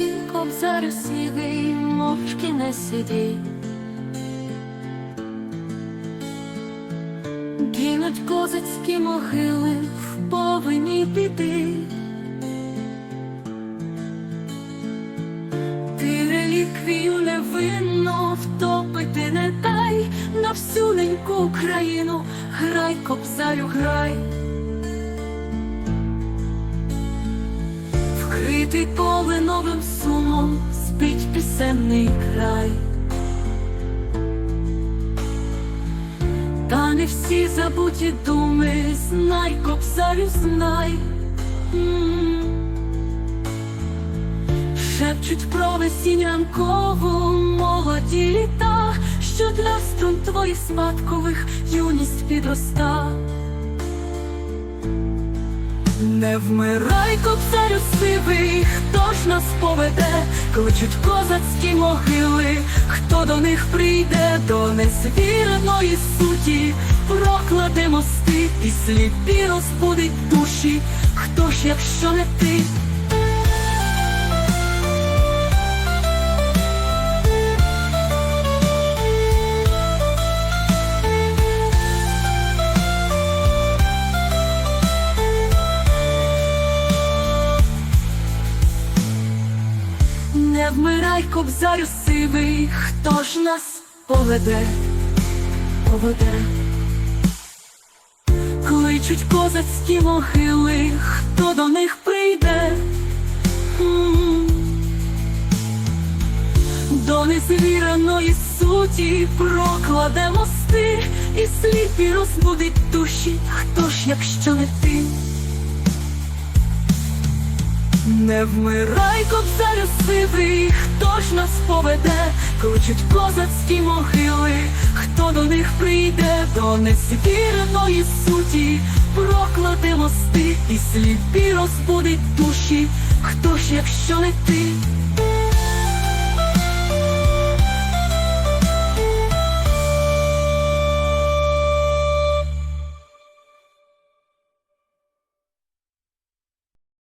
сиді, кобзарю сивий, мовчки не сиді. Гинуть козацькі могили в повині біди. Ти реліквію невинно втопити не дай на всю неньку Україну, грай, кобзарю, грай. Вкритий полиновим сумом спить пісенний край. Та не всі забуті думи, знай, кобзарю, знай. Шепчуть про весінянкову молоді літа, що для струн твоїх спадкових юність підроста. Не вмирай, кобзарю сивий, хто ж нас поведе, кличуть козацькі могили, хто до них прийде, до незвіреної суті, прокладе мости і сліпі розбудить душі, хто ж, якщо не ти? Не кобзарю сивий, хто ж нас поведе, поведе. Кличуть козацькі могили, хто до них прийде. До незвіреної суті прокладе мости і сліпі розбудить душі, хто ж, якщо не ти? Не вмирай, кобзарю сивий, хто ж нас поведе, кличуть козацькі могили, хто до них прийде, до несвіреної суті, проклади мости і сліпі розбудить душі, хто ж, якщо не ти?